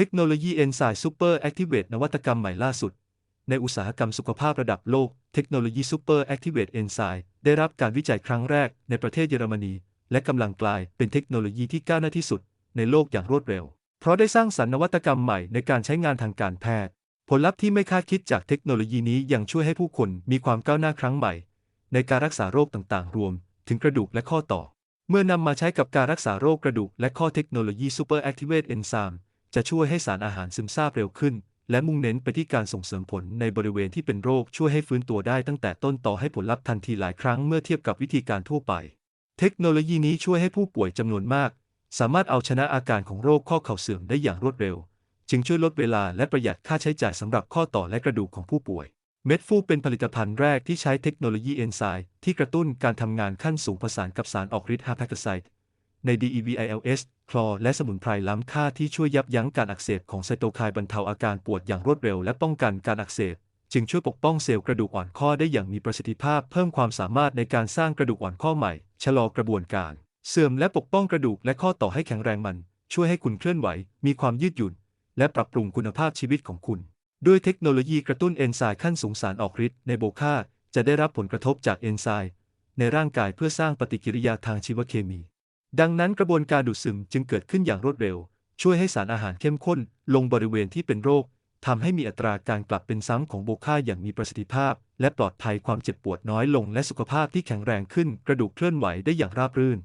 เทคโนโลยีเอนไซม์ซูเปอร์แอคทีเวตนวัตกรรมใหม่ล่าสุด ในอุตสาหกรรมสุขภาพระดับโลก เทคโนโลยีซูเปอร์แอคทีเวตเอนไซม์ได้รับการวิจัยครั้งแรกในประเทศเยอรมนี และกำลังกลายเป็นเทคโนโลยีที่ก้าวหน้าที่สุด ในโลกอย่างรวดเร็ว เพราะได้สร้างสรรค์นวัตกรรมใหม่ในการใช้งานทางการแพทย์ ผลลัพธ์ที่ไม่คาดคิดจากเทคโนโลยีนี้ยังช่วยให้ผู้คนมีความก้าวหน้าครั้งใหม่ ในการรักษาโรคต่างๆ รวม ถึงกระดูกและข้อต่อ เมื่อนำมาใช้กับการรักษาโรคกระดูกและข้อเทคโนโลยี Super Activate Enzyme จะช่วยให้สารอาหารซึมซาบเร็วขึ้น และมุ่งเน้นไปที่การส่งเสริมผลในบริเวณที่เป็นโรคช่วยให้ฟื้นตัวได้ตั้งแต่ต้นต่อให้ผลลัพธ์ทันทีหลายครั้งเมื่อเทียบกับวิธีการทั่วไป เทคโนโลยีนี้ช่วยให้ผู้ป่วยจำนวนมาก สามารถเอาชนะอาการของโรคข้อเข่าเสื่อมได้อย่างรวดเร็ว จึงช่วยลดเวลาและประหยัดค่าใช้จ่ายสำหรับข้อต่อและกระดูกของผู้ป่วยเม็ดฟูเป็นผลิตภัณฑ์แรกที่ใช้เทคโนโลยีเอนไซม์ที่กระตุ้นการทำงานขั้นสูงผสานกับสารออกฤทธิ์ฮาร์แพคไซด์ใน DEVILS คลอและสมุนไพรล้ำค่าที่ช่วยยับยั้งการอักเสบของไซโตไคน์บรรเทาอาการปวดอย่างรวดเร็วและป้องกันการอักเสบ จึงช่วยปกป้องเซลล์กระดูกอ่อนข้อได้อย่างมีประสิทธิภาพเพิ่มความสามารถในการสร้างกระดูกอ่อนข้อใหม่ ชะลอกระบวนการ เสื่อมและปกป้องกระดูกและข้อต่อให้แข็งแรงมัน ช่วยให้คุณเคลื่อนไหว มีความยืดหยุ่น และปรับปรุงคุณภาพชีวิตของคุณ ด้วยเทคโนโลยีกระตุ้นเอนไซม์ขั้นสูงสารออกฤทธิ์ในโบคาจะได้รับผลกระทบจากเอนไซม์ในร่างกายเพื่อสร้างปฏิกิริยาทางชีวเคมี ดังนั้นกระบวนการดูดซึมจึงเกิดขึ้นอย่างรวดเร็ว ช่วยให้สารอาหารเข้มข้น ลงบริเวณที่เป็นโรคทำให้มีอัตราการกลับเป็นซ้ำของโบค่าอย่างมีประสิทธิภาพ และปลอดภัยความเจ็บปวดน้อยลง และสุขภาพที่แข็งแรงขึ้น กระดูกเคลื่อนไหวได้อย่างราบรื่น